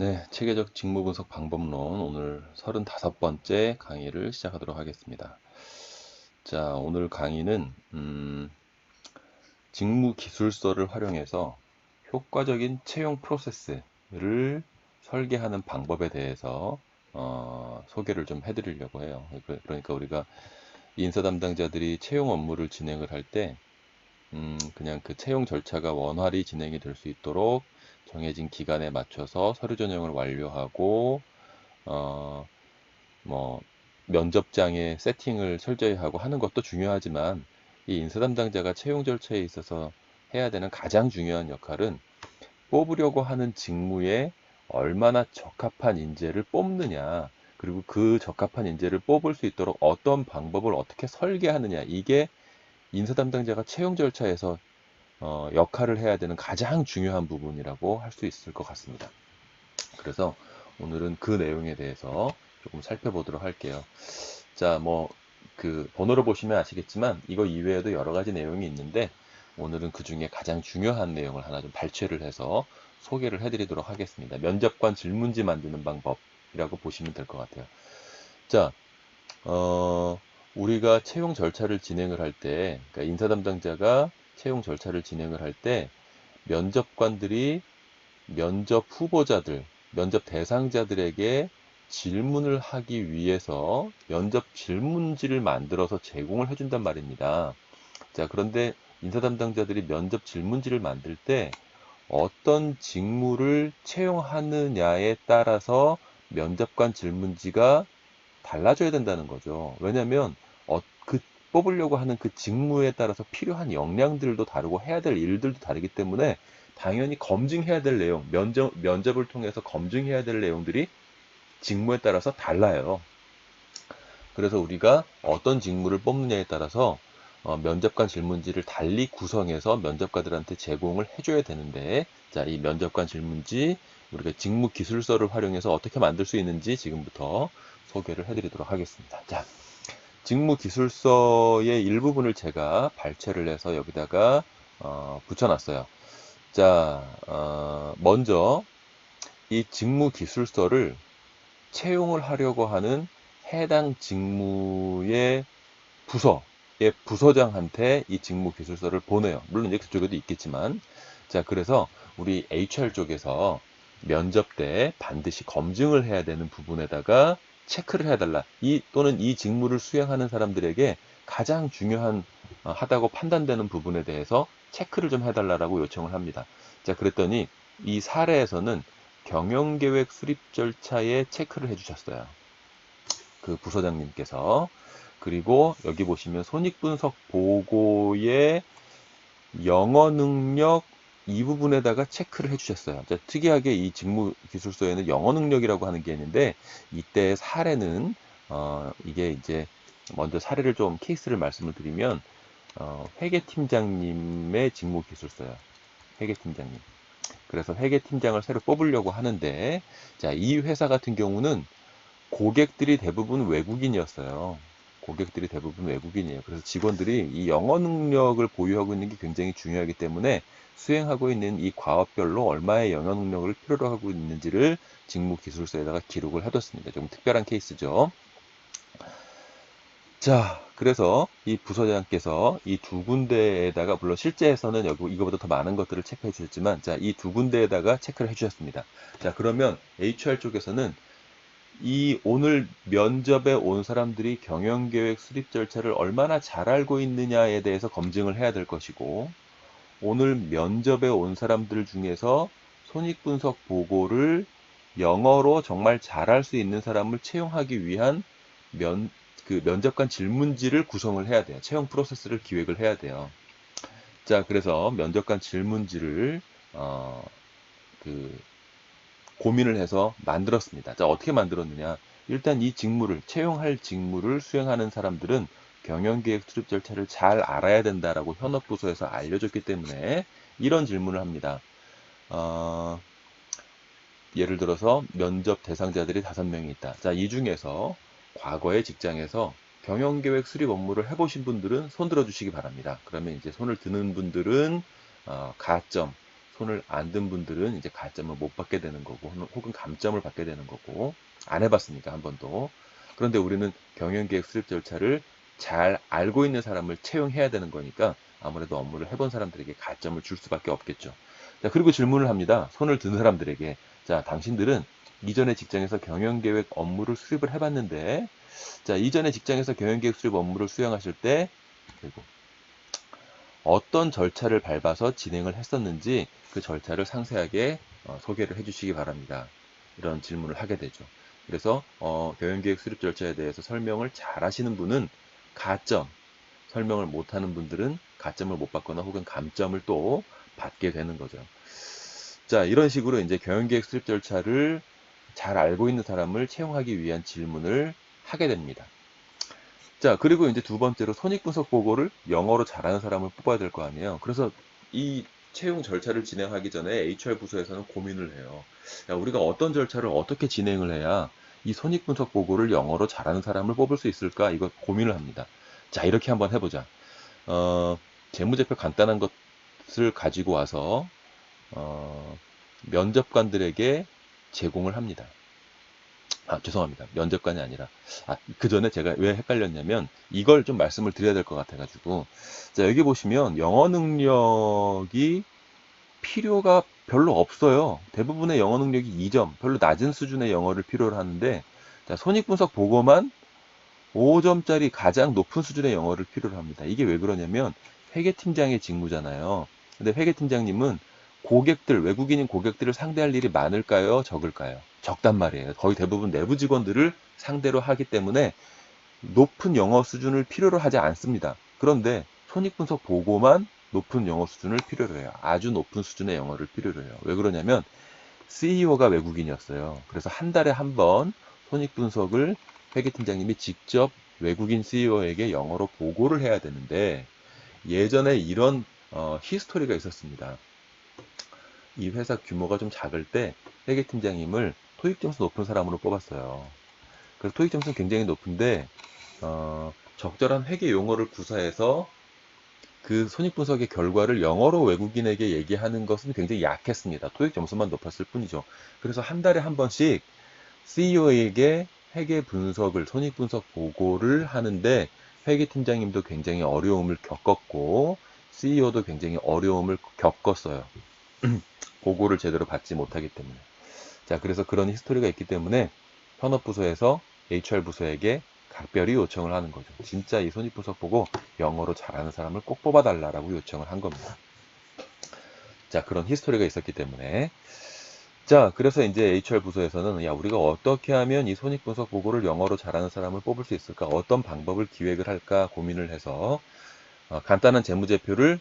네, 체계적 직무 분석 방법론 오늘 35번째 강의를 시작하도록 하겠습니다. 자, 오늘 강의는 음, 직무 기술서를 활용해서 효과적인 채용 프로세스를 설계하는 방법에 대해서 어, 소개를 좀 해드리려고 해요. 그러니까 우리가 인사 담당자들이 채용 업무를 진행을 할 때 음, 그냥 그 채용 절차가 원활히 진행이 될 수 있도록 정해진 기간에 맞춰서 서류 전형을 완료하고 어, 뭐 면접장의 세팅을 철저히 하고 하는 것도 중요하지만 이 인사 담당자가 채용 절차에 있어서 해야 되는 가장 중요한 역할은 뽑으려고 하는 직무에 얼마나 적합한 인재를 뽑느냐 그리고 그 적합한 인재를 뽑을 수 있도록 어떤 방법을 어떻게 설계하느냐. 이게 인사 담당자가 채용 절차에서 어, 역할을 해야 되는 가장 중요한 부분이라고 할 수 있을 것 같습니다. 그래서 오늘은 그 내용에 대해서 조금 살펴보도록 할게요. 자, 뭐, 그, 번호를 보시면 아시겠지만, 이거 이외에도 여러 가지 내용이 있는데, 오늘은 그 중에 가장 중요한 내용을 하나 좀 발췌를 해서 소개를 해드리도록 하겠습니다. 면접관 질문지 만드는 방법이라고 보시면 될 것 같아요. 자, 어, 우리가 채용 절차를 진행을 할 때, 그러니까 인사 담당자가 채용 절차를 진행을 할 때 면접관들이 면접 후보자들, 면접 대상자들에게 질문을 하기 위해서 면접 질문지를 만들어서 제공을 해준단 말입니다. 자, 그런데 인사 담당자들이 면접 질문지를 만들 때 어떤 직무를 채용하느냐에 따라서 면접관 질문지가 달라져야 된다는 거죠. 왜냐하면 뽑으려고 하는 그 직무에 따라서 필요한 역량들도 다르고 해야 될 일들도 다르기 때문에 당연히 검증해야 될 내용, 면접, 면접을 통해서 검증해야 될 내용들이 직무에 따라서 달라요. 그래서 우리가 어떤 직무를 뽑느냐에 따라서 어, 면접관 질문지를 달리 구성해서 면접관들한테 제공을 해줘야 되는데, 자, 이 면접관 질문지, 우리가 직무 기술서를 활용해서 어떻게 만들 수 있는지 지금부터 소개를 해드리도록 하겠습니다. 자, 직무 기술서의 일부분을 제가 발췌를 해서 여기다가 어, 붙여놨어요. 자, 어, 먼저 이 직무 기술서를 채용을 하려고 하는 해당 직무의 부서 의 부서장한테 이 직무 기술서를 보내요. 물론 이제 그쪽에도 있겠지만, 자, 그래서 우리 HR 쪽에서 면접 때 반드시 검증을 해야 되는 부분에다가 체크를 해달라. 이 또는 이 직무를 수행하는 사람들에게 가장 중요한 어, 하다고 판단되는 부분에 대해서 체크를 좀 해달라고 요청을 합니다. 자, 그랬더니 이 사례에서는 경영계획 수립 절차에 체크를 해주셨어요. 그 부서장님께서. 그리고 여기 보시면 손익분석 보고의 영어 능력 이 부분에다가 체크를 해주셨어요. 자, 특이하게 이 직무 기술서에는 영어 능력이라고 하는 게 있는데 이때 사례는 어, 이게 이제 먼저 사례를 좀 케이스를 말씀을 드리면 어, 회계팀장님의 직무 기술서요. 회계팀장님. 그래서 회계팀장을 새로 뽑으려고 하는데 자, 이 회사 같은 경우는 고객들이 대부분 외국인이었어요. 고객들이 대부분 외국인이에요. 그래서 직원들이 이 영어 능력을 보유하고 있는 게 굉장히 중요하기 때문에 수행하고 있는 이 과업별로 얼마의 영어 능력을 필요로 하고 있는지를 직무 기술서에다가 기록을 해뒀습니다. 좀 특별한 케이스죠. 자, 그래서 이 부서장께서 이 두 군데에다가 물론 실제에서는 여기 이거보다 더 많은 것들을 체크해 주셨지만 자, 이 두 군데에다가 체크를 해 주셨습니다. 자, 그러면 HR 쪽에서는 이 오늘 면접에 온 사람들이 경영계획 수립 절차를 얼마나 잘 알고 있느냐에 대해서 검증을 해야 될 것이고 오늘 면접에 온 사람들 중에서 손익분석 보고를 영어로 정말 잘할 수 있는 사람을 채용하기 위한 면, 그 면접관 질문지를 구성을 해야 돼요. 채용 프로세스를 기획을 해야 돼요. 자, 그래서 면접관 질문지를, 어, 그, 고민을 해서 만들었습니다. 자, 어떻게 만들었느냐? 일단 이 직무를, 채용할 직무를 수행하는 사람들은 경영계획 수립 절차를 잘 알아야 된다라고 현업 부서에서 알려줬기 때문에 이런 질문을 합니다. 어, 예를 들어서 면접 대상자들이 다섯 명이 있다. 자, 이 중에서 과거의 직장에서 경영계획 수립 업무를 해보신 분들은 손 들어 주시기 바랍니다. 그러면 이제 손을 드는 분들은 어, 가점, 손을 안 든 분들은 이제 가점을 못 받게 되는 거고 혹은 감점을 받게 되는 거고 안 해봤으니까 한 번도 그런데 우리는 경영계획 수립 절차를 잘 알고 있는 사람을 채용해야 되는 거니까 아무래도 업무를 해본 사람들에게 가점을 줄 수밖에 없겠죠. 자, 그리고 질문을 합니다. 손을 든 사람들에게. 자, 당신들은 이전의 직장에서 경영계획 업무를 수립을 해봤는데, 자, 이전의 직장에서 경영계획 수립 업무를 수행하실 때, 그리고 어떤 절차를 밟아서 진행을 했었는지 그 절차를 상세하게 어, 소개를 해주시기 바랍니다. 이런 질문을 하게 되죠. 그래서 어, 경영계획 수립 절차에 대해서 설명을 잘 하시는 분은 가점, 설명을 못하는 분들은 가점을 못 받거나 혹은 감점을 또 받게 되는 거죠. 자, 이런 식으로 이제 경영계획 수립 절차를 잘 알고 있는 사람을 채용하기 위한 질문을 하게 됩니다. 자, 그리고 이제 두 번째로 손익분석 보고를 영어로 잘하는 사람을 뽑아야 될 거 아니에요. 그래서 이 채용 절차를 진행하기 전에 HR 부서에서는 고민을 해요. 야, 우리가 어떤 절차를 어떻게 진행을 해야 이 손익분석 보고를 영어로 잘하는 사람을 뽑을 수 있을까? 이거 고민을 합니다. 자, 이렇게 한번 해보자. 어, 재무제표 간단한 것을 가지고 와서, 어, 면접관들에게 제공을 합니다. 아, 죄송합니다. 면접관이 아니라. 아, 그 전에 제가 왜 헷갈렸냐면, 이걸 좀 말씀을 드려야 될 것 같아가지고. 자, 여기 보시면 영어 능력이 필요가 별로 없어요. 대부분의 영어 능력이 2점, 별로 낮은 수준의 영어를 필요로 하는데, 자, 손익분석 보고만 5점짜리 가장 높은 수준의 영어를 필요로 합니다. 이게 왜 그러냐면, 회계팀장의 직무잖아요. 근데 회계팀장님은 고객들, 외국인인 고객들을 상대할 일이 많을까요? 적을까요? 적단 말이에요. 거의 대부분 내부 직원들을 상대로 하기 때문에 높은 영어 수준을 필요로 하지 않습니다. 그런데 손익분석 보고만 높은 영어 수준을 필요로 해요. 아주 높은 수준의 영어를 필요로 해요. 왜 그러냐면 CEO가 외국인이었어요. 그래서 한 달에 한 번 손익분석을 회계팀장님이 직접 외국인 CEO에게 영어로 보고를 해야 되는데 예전에 이런 어, 히스토리가 있었습니다. 이 회사 규모가 좀 작을 때 회계 팀장님을 토익 점수 높은 사람으로 뽑았어요. 그래서 토익 점수는 굉장히 높은데 어, 적절한 회계 용어를 구사해서 그 손익 분석의 결과를 영어로 외국인에게 얘기하는 것은 굉장히 약했습니다. 토익 점수만 높았을 뿐이죠. 그래서 한 달에 한 번씩 CEO에게 회계 분석을 손익 분석 보고를 하는데 회계 팀장님도 굉장히 어려움을 겪었고 CEO도 굉장히 어려움을 겪었어요. 보고를 제대로 받지 못하기 때문에. 자, 그래서 그런 히스토리가 있기 때문에 현업부서에서 HR부서에게 각별히 요청을 하는 거죠. 진짜 이 손익분석 보고 영어로 잘하는 사람을 꼭 뽑아달라고 요청을 한 겁니다. 자, 그런 히스토리가 있었기 때문에. 자, 그래서 이제 HR 부서에서는 야, 우리가 어떻게 하면 이 손익분석 보고를 영어로 잘하는 사람을 뽑을 수 있을까? 어떤 방법을 기획을 할까 고민을 해서 어, 간단한 재무제표를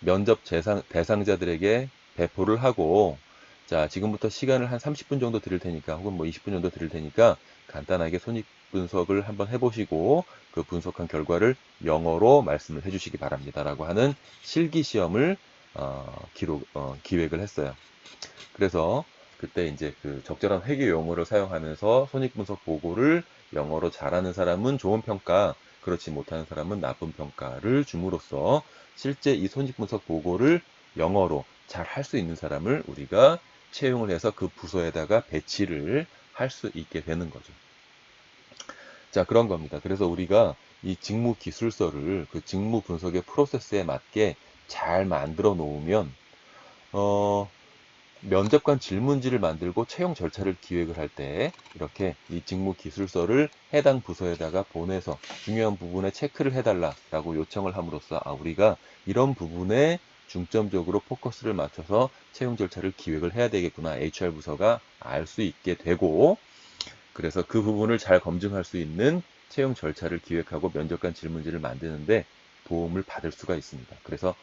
면접 대상, 대상자들에게 배포를 하고 자 지금부터 시간을 한 30분 정도 드릴 테니까 혹은 뭐 20분 정도 드릴 테니까 간단하게 손익 분석을 한번 해보시고 그 분석한 결과를 영어로 말씀을 해주시기 바랍니다 라고 하는 실기 시험을 어, 기록 어, 기획을 했어요. 그래서 그때 이제 그 적절한 회계 용어를 사용하면서 손익 분석 보고를 영어로 잘하는 사람은 좋은 평가 그렇지 못하는 사람은 나쁜 평가를 줌으로써 실제 이 손익분석 보고를 영어로 잘 할 수 있는 사람을 우리가 채용을 해서 그 부서에다가 배치를 할 수 있게 되는 거죠. 자, 그런 겁니다. 그래서 우리가 이 직무 기술서를 그 직무 분석의 프로세스에 맞게 잘 만들어 놓으면, 어, 면접관 질문지를 만들고 채용 절차를 기획을 할 때 이렇게 이 직무 기술서를 해당 부서에다가 보내서 중요한 부분에 체크를 해달라라고 요청을 함으로써 아 우리가 이런 부분에 중점적으로 포커스를 맞춰서 채용 절차를 기획을 해야 되겠구나 HR 부서가 알 수 있게 되고 그래서 그 부분을 잘 검증할 수 있는 채용 절차를 기획하고 면접관 질문지를 만드는데 도움을 받을 수가 있습니다. 그래서 어,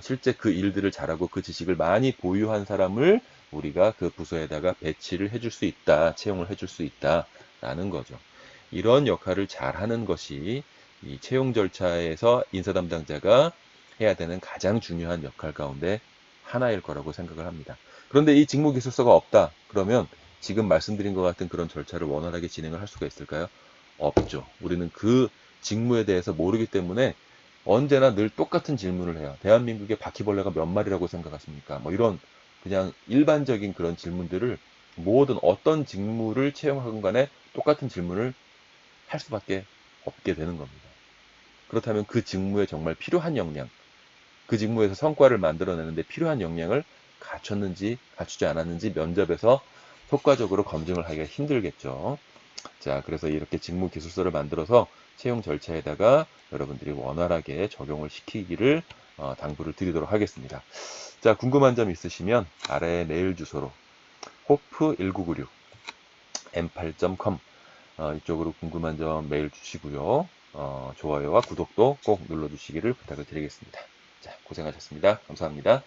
실제 그 일들을 잘하고 그 지식을 많이 보유한 사람을 우리가 그 부서에다가 배치를 해줄 수 있다, 채용을 해줄 수 있다라는 거죠. 이런 역할을 잘하는 것이 이 채용 절차에서 인사 담당자가 해야 되는 가장 중요한 역할 가운데 하나일 거라고 생각을 합니다. 그런데 이 직무 기술서가 없다. 그러면 지금 말씀드린 것 같은 그런 절차를 원활하게 진행을 할 수가 있을까요? 없죠. 우리는 그 직무에 대해서 모르기 때문에 언제나 늘 똑같은 질문을 해요. 대한민국의 바퀴벌레가 몇 마리라고 생각하십니까? 뭐 이런 그냥 일반적인 그런 질문들을 모든 어떤 직무를 채용하건 간에 똑같은 질문을 할 수밖에 없게 되는 겁니다. 그렇다면 그 직무에 정말 필요한 역량, 그 직무에서 성과를 만들어내는데 필요한 역량을 갖췄는지 갖추지 않았는지 면접에서 효과적으로 검증을 하기가 힘들겠죠. 자, 그래서 이렇게 직무 기술서를 만들어서 채용 절차에다가 여러분들이 원활하게 적용을 시키기를 어, 당부를 드리도록 하겠습니다. 자, 궁금한 점 있으시면 아래 메일 주소로 호프1996 m8.com 어, 이쪽으로 궁금한 점 메일 주시고요. 어, 좋아요와 구독도 꼭 눌러주시기를 부탁을 드리겠습니다. 자, 고생하셨습니다. 감사합니다.